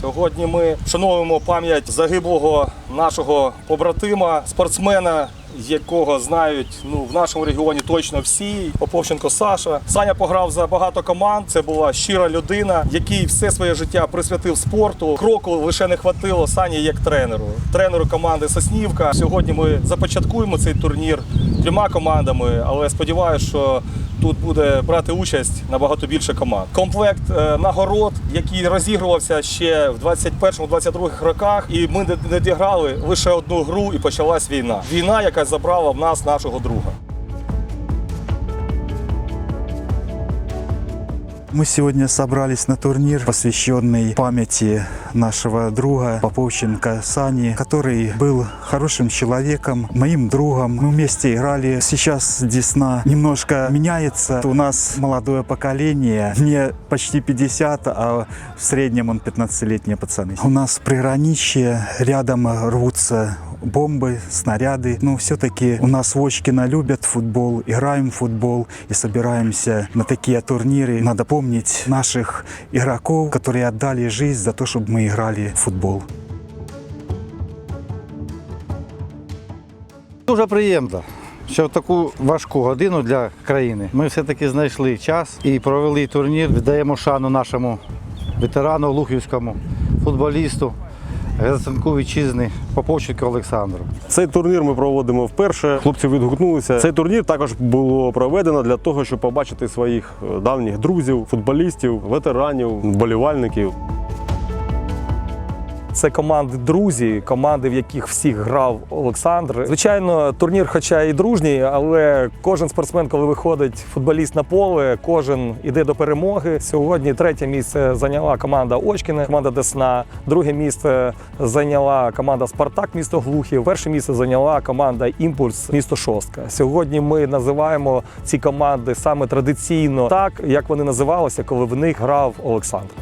Сьогодні ми вшановуємо пам'ять загиблого нашого побратима, спортсмена, якого знають ну в нашому регіоні точно всі. Поповченко Саша. Саня пограв за багато команд. Це була щира людина, який все своє життя присвятив спорту. Кроку лише не хватило Сані як тренеру, тренеру команди Соснівка. Сьогодні ми започаткуємо цей турнір трьома командами, але сподіваюся, що тут буде брати участь набагато більше команд. Комплект е, нагород, який розігрувався ще в 21-22 роках, і ми не- діграли лише одну гру, і почалась війна. Війна, яка забрала в нас нашого друга. Мы сегодня собрались на турнир, посвященный памяти нашего друга Поповченко Сани, который был хорошим человеком, моим другом. Мы вместе играли. Сейчас Десна немножко меняется. У нас молодое поколение. Мне почти 50, а в среднем он 15-летние пацаны. У нас приграничье, рядом рвутся бомбы, снаряды. Но все-таки у нас в Очкино любят футбол, играем в футбол и собираемся на такие турниры. Надо помнить наших игроков, которые отдали жизнь за то, чтобы мы играли в футбол. Дуже приємно, що в таку важку годину для країни ми все-таки знайшли час і провели турнір. Віддаємо шану нашому ветерану Лухівському, футболісту, гриценку вітчизни Поповченко Олександру. Цей турнір ми проводимо вперше. Хлопці відгукнулися. Цей турнір також було проведено для того, щоб побачити своїх е, давніх друзів, футболістів, ветеранів, вболівальників. Це команди друзі, команди, в яких всіх грав Олександр. Звичайно, турнір, хоча і дружній, але кожен спортсмен, коли виходить футболіст на поле, кожен іде до перемоги. Сьогодні третє місце зайняла команда Очкіне, команда Десна. Друге місце зайняла команда Спартак, місто Глухів. Перше місце зайняла команда Імпульс, місто Шостка. Сьогодні ми називаємо ці команди саме традиційно так, як вони називалися, коли в них грав Олександр.